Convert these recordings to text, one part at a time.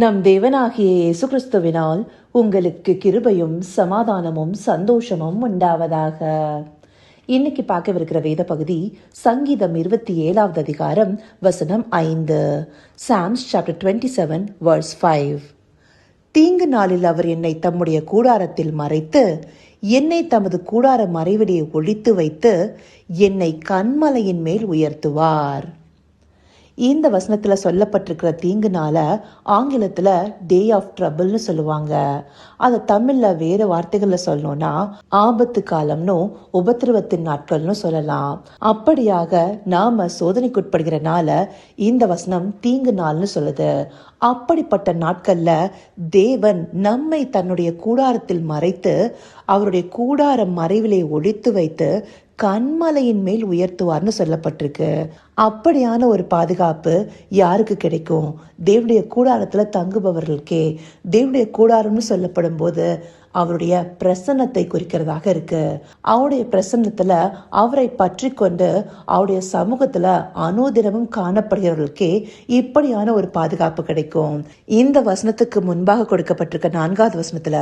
நம் தேவனாகிய இயேசு கிறிஸ்துவினால் உங்களுக்கு கிருபையும் சமாதானமும் சந்தோஷமும் உண்டாவதாக. இன்னைக்கு பார்க்கவிருக்கிற வேத பகுதி சங்கீதம் இருபத்தி ஏழாவது அதிகாரம் வசனம் ஐந்து. Psalms chapter twenty seven verse five தீங்கு நாளில் அவர் என்னை தம்முடைய கூடாரத்தில் மறைத்து என்னை தமது கூடார மறைவிடையை ஒழித்து வைத்து என்னை கண்மலையின் மேல் உயர்த்துவார். இந்த வசனத்தில் சொல்லப்பட்டிருக்கிற தீங்குனால ஆங்கிலத்தில் டே ஆஃப் ட்ரபிள்னு சொல்லுவாங்க. அதை தமிழில் வேறு வார்த்தைகளில் சொல்லணும்னா ஆபத்து காலம்னு உபத்திரவத்தின் நாட்கள்னு சொல்லலாம். அப்படியாக நாம சோதனைக்குட்படுகிற நாள இந்த வசனம் தீங்கு நாள்னு சொல்லுது. அப்படிப்பட்ட நாட்கள்ல தேவன் நம்மை தன்னுடைய கூடாரத்தில் மறைத்து அவருடைய கூடார மறைவிலே ஒழித்து வைத்து கண்மலையின் மேல் உயர்த்துவார்னு சொல்லப்பட்டிருக்கு. அப்படியான ஒரு பாதுகாப்பு யாருக்கு கிடைக்கும்? தேவனுடைய கூடாரத்துல தங்குபவர்களுக்கே. தேவனுடைய கூடாரம்னு சொல்லப்படும் போது அவருடைய பிரசன்னத்தை குறிக்கிறதாக இருக்கு. அவருடைய பிரசன்னத்துல அவரை பற்றி கொண்டு அவருடைய சமூகத்துல அனுதினமும் காணப்படுகிறவர்களுக்கே இப்படியான ஒரு பாதுகாப்பு கிடைக்கும். இந்த வசனத்துக்கு முன்பாக கொடுக்கப்பட்டிருக்க நான்காவது வசனத்துல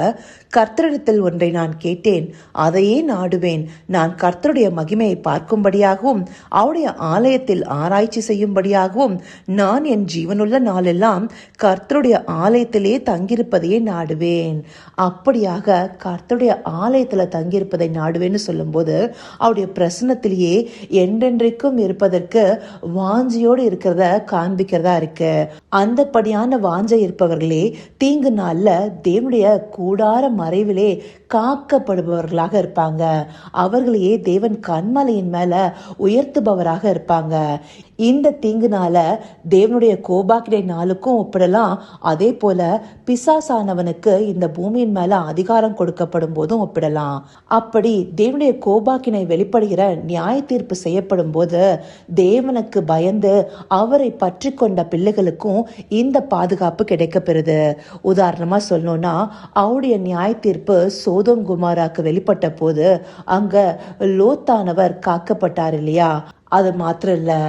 கர்த்தரிடத்தில் ஒன்றை நான் கேட்டேன் அதையே நாடுவேன். நான் கர்த்தருடைய மகிமையை பார்க்கும்படியாகவும் அவருடைய ஆலயத்தில் ஆராய்ச்சி செய்யும்படியாகவும் நான் என் ஜீவனுள்ள நாளெல்லாம் கர்த்தருடைய ஆலயத்திலே தங்கியிருப்பதையே நாடுவேன். அப்படியாக கர்த்தருடைய ஆலயத்துல தங்கியிருப்பதை நாடுவேன்னு சொல்லும்போது அவருடைய பிரசனத்திலேயே என்றென்றைக்கும் இருப்பதற்கு வாஞ்சியோடு இருக்கிறத காண்பிக்கிறதா இருக்கு. அந்தப்படியான வாஞ்சை இருப்பவர்களே தீங்கு நாளில் தேவனுடைய கூடார மறைவிலே காக்கப்படுபவர்களாக இருப்பாங்க. அவர்களையே தேவன் கண்மலையின் மேல உயர்த்துபவராக இருப்பாங்க. இந்த தீங்குனால தேவனுடைய கோபாக்கிடை நாளுக்கும் ஒப்பிடலாம். அதே போல பிசாசானவனுக்கு இந்த பூமியின் மேல அதிகாரம் கொடுக்கப்படும் போதும் ஒப்பிடலாம். அப்படி தேவனுடைய கோபாக்கினை வெளிப்படுகிற நியாய தீர்ப்பு செய்யப்படும் போது தேவனுக்கு பயந்து அவரை பற்றி கொண்ட பிள்ளைகளுக்கும் இந்த பாதுகாப்பு கிடைக்கப்பெறுது. உதாரணமா சொல்லணும்னா அவருடைய நியாய தீர்ப்பு சோதம் குமாராக்கு வெளிப்பட்ட போது அங்க லோத்தானவர் காக்கப்பட்டார் இல்லையா? அது மாத்திரம் இல்லை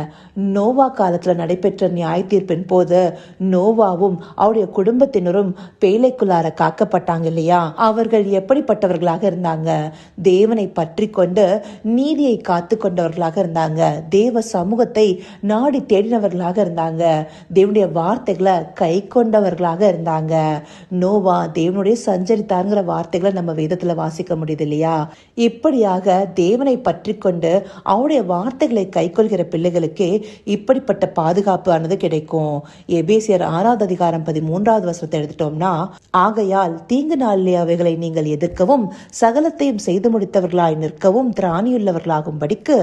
நோவா காலத்தில் நடைபெற்ற நியாய தீர்ப்பின் போது நோவாவும் அவருடைய குடும்பத்தினரும் பேலைக்குள்ளார காக்கப்பட்டாங்க இல்லையா? அவர்கள் எப்படிப்பட்டவர்களாக இருந்தாங்க? தேவனை பற்றி கொண்டு நீதியை காத்து கொண்டவர்களாக இருந்தாங்க. தேவ சமூகத்தை நாடி தேடினவர்களாக இருந்தாங்க. தேவனுடைய வார்த்தைகளை கை கொண்டவர்களாக இருந்தாங்க. நோவா தேவனுடைய சஞ்சரித்தாருங்கிற வார்த்தைகளை நம்ம வேதத்தில் வாசிக்க முடியுது இல்லையா? இப்படியாக தேவனை பற்றி கொண்டு அவருடைய வார்த்தைகளை கைக்கொள்கிற பிள்ளைகளுக்கே இப்படிப்பட்ட பாதுகாப்பு ஆனது கிடைக்கும். எபேசியர் ஆறாவது அதிகாரம் பதிமூன்றாவது வசனத்தை எடுத்துட்டோம்னா ஆகையால் தீங்கு நாளிலே அவைகளை நீங்கள் எதிர்க்கவும் சகலத்தையும் செய்து முடித்தவர்களாய் நிற்கவும் திராணியுள்ளவர்களாகும்படிக்கு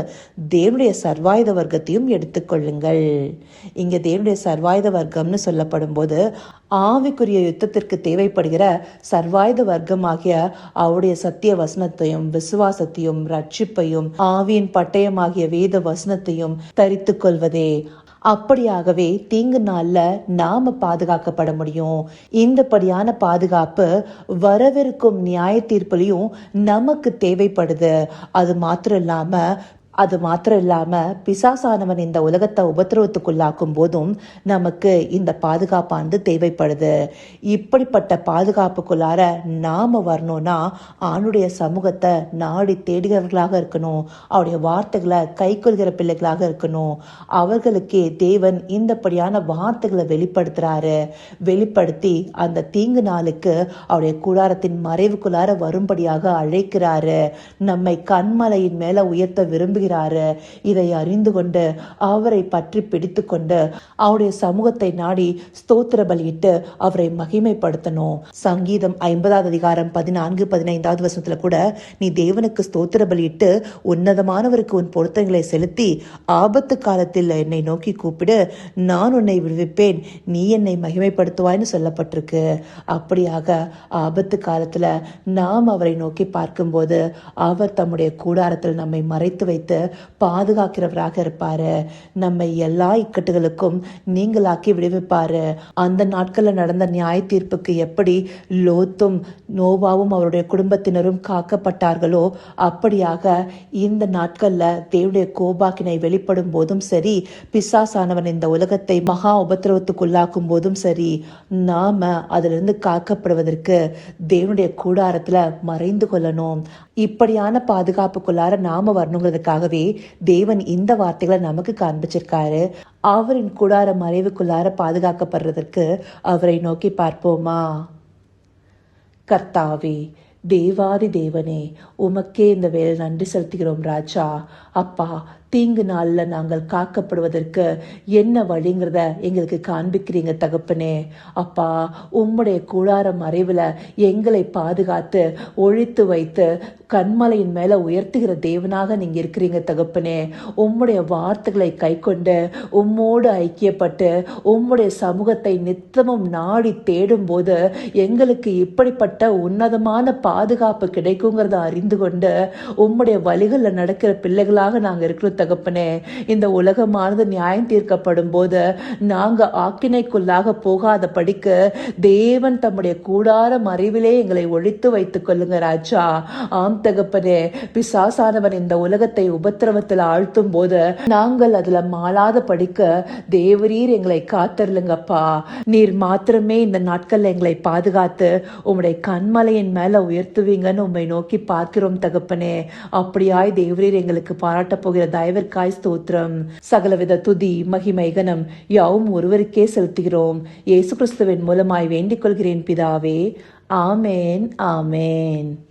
தேவனுடைய சர்வாயுத வர்க்கத்தையும் எடுத்துக்கொள்ளுங்கள். இங்க தேவனுடைய சர்வாயுத வர்க்கம்னு சொல்லப்படும் போது ஆவிக்குரிய யுத்தத்திற்கு தேவைப்படுகிற சர்வாயுத வர்க்கமாகிய அவருடைய சத்திய வசனத்தையும் விசுவாசத்தையும் ரட்சிப்பையும் ஆவியின் பட்டயமாகிய வேத வசனத்தையும் தரித்து கொள்வதே. அப்படியாகவே தீங்கு நாள்ல நாம பாதுகாக்கப்பட முடியும். இந்தபடியான பாதுகாப்பு வரவிருக்கும் நியாய தீர்ப்புலையும் நமக்கு தேவைப்படுது. அது மாத்திரம் இல்லாம அது மாத்திரம் இல்லாமல் பிசாசானவன் இந்த உலகத்தை உபத்திரவத்துக்குள்ளாக்கும் போதும் நமக்கு இந்த பாதுகாப்பானது தேவைப்படுது. இப்படிப்பட்ட பாதுகாப்புக்குள்ளார நாம் வரணும்னா ஆணுடைய சமூகத்தை நாடி தேடுகிறவர்களாக இருக்கணும். அவருடைய வார்த்தைகளை கை கொள்கிற பிள்ளைகளாக இருக்கணும். அவர்களுக்கே தேவன் இந்தப்படியான வார்த்தைகளை வெளிப்படுத்துகிறாரு வெளிப்படுத்தி அந்த தீங்கு நாளுக்கு அவருடைய கூடாரத்தின் மறைவுக்குள்ளார வரும்படியாக அழைக்கிறாரு. நம்மை கண்மலையின் மேலே உயர்த்த விரும்புகிறாரு இதை அறிந்து கொண்டு அவரை பற்றி பிடித்து கொண்டு அவருடைய சமூகத்தை நாடி ஸ்தோத்திர பலியிட்டு அவரை மகிமைப்படுத்தணும். சங்கீதம் ஐம்பதாவது அதிகாரம் பதினான்கு பதினைந்தாவது வருஷத்துல கூட நீ தேவனுக்கு ஸ்தோத்திர பலியிட்டு உன்னதமானவருக்கு உன் பொருத்தங்களை செலுத்தி ஆபத்து காலத்தில் என்னை நோக்கி கூப்பிடு. நான் உன்னை விடுவிப்பேன். நீ என்னை மகிமைப்படுத்துவாய்னு சொல்லப்பட்டிருக்கு. அப்படியாக ஆபத்து காலத்துல நாம் அவரை நோக்கி பார்க்கும்போது அவர் தம்முடைய கூடாரத்தில் நம்மை மறைத்து வைத்து வைத்து பாதுகாக்கிறவராக இருப்பாரு. நம்மை எல்லா இக்கட்டுகளுக்கும் நீங்களாக்கி விடுவிப்பாரு. அந்த நாட்களில் நடந்த நியாய தீர்ப்புக்கு எப்படி லோத்தும் நோவாவும் அவருடைய குடும்பத்தினரும் காக்கப்பட்டார்களோ அப்படியாக இந்த நாட்கள்ல தேவடைய கோபாக்கினை வெளிப்படும் போதும் சரி பிசாசானவன் இந்த உலகத்தை மகா உபத்திரவத்துக்குள்ளாக்கும் போதும் சரி நாம அதிலிருந்து காக்கப்படுவதற்கு தேவனுடைய கூடாரத்துல மறைந்து கொள்ளணும். இப்படியான பாதுகாப்புக்குள்ளார நாம வரணுங்கிறதுக்காகவே தேவன் இந்த வார்த்தைகளை நமக்கு காண்பிச்சிருக்காரு. அவரின் கூடார மறைவுக்குள்ளார பாதுகாக்கப்படுறதற்கு அவரை நோக்கி பார்ப்போமா? கர்த்தாவே தேவாதி தேவனே உமக்கே இந்த வேலை நன்றி செலுத்துகிறோம் ராஜா. அப்பா தீங்கு நாளில் நாங்கள் காக்கப்படுவதற்கு என்ன வழிங்கிறத எங்களுக்கு காண்பிக்கிறீங்க தகப்பனே. அப்பா உம்முடைய கூடார மறைவில் எங்களை பாதுகாத்து ஒழித்து வைத்து கண்மலையின் மேலே உயர்த்துகிற தேவனாக நீங்கள் இருக்கிறீங்க தகப்பனே. உம்முடைய வார்த்தைகளை கைக்கொண்டு உம்மோடு ஐக்கியப்பட்டு உம்முடைய சமூகத்தை நித்தமும் நாடி தேடும்போது எங்களுக்கு இப்படிப்பட்ட உன்னதமான பாதுகாப்பு கிடைக்குங்கிறத அறிந்து கொண்டு உம்முடைய வழிகளில் நடக்கிற பிள்ளைகளாக நாங்கள் இருக்கிறோம் தகப்பனே இந்த உலகமானது நியாயம் தீர்க்கப்படும் போது நாங்க ஆக்கினைக்குள்ளாக போகாத படிக்கு தேவன் தம்முடைய கூடார மறைவிலே எங்களை ஒழித்து வைத்துக் கொள்ளுங்க ராஜா. ஆம் தகப்பனே பிசாசானவன் இந்த உலகத்தை உபத்திரவத்தில் ஆழ்த்தும் போது நாங்கள் அதுல மாளாத படிக்க தேவரீர் எங்களை காத்தருளுங்கப்பா. நீர் மாத்திரமே இந்த நாட்கள்ல எங்களை பாதுகாத்து உம்முடைய கண்மலையின் மேல உயர்த்துவீங்கன்னு உம்மை நோக்கி பார்க்கிறோம் தகப்பனே. அப்படியாய் தேவரீர் எங்களுக்கு பாராட்டப் போகிற தயவிற்காய் ஸ்தோத்திரம். சகலவித துதி மகிமை கனம் யாவும் ஒருவருக்கே செலுத்துகிறோம். இயேசு கிறிஸ்துவின் மூலமாய் வேண்டிக் கொள்கிறேன் பிதாவே. ஆமேன் ஆமேன்.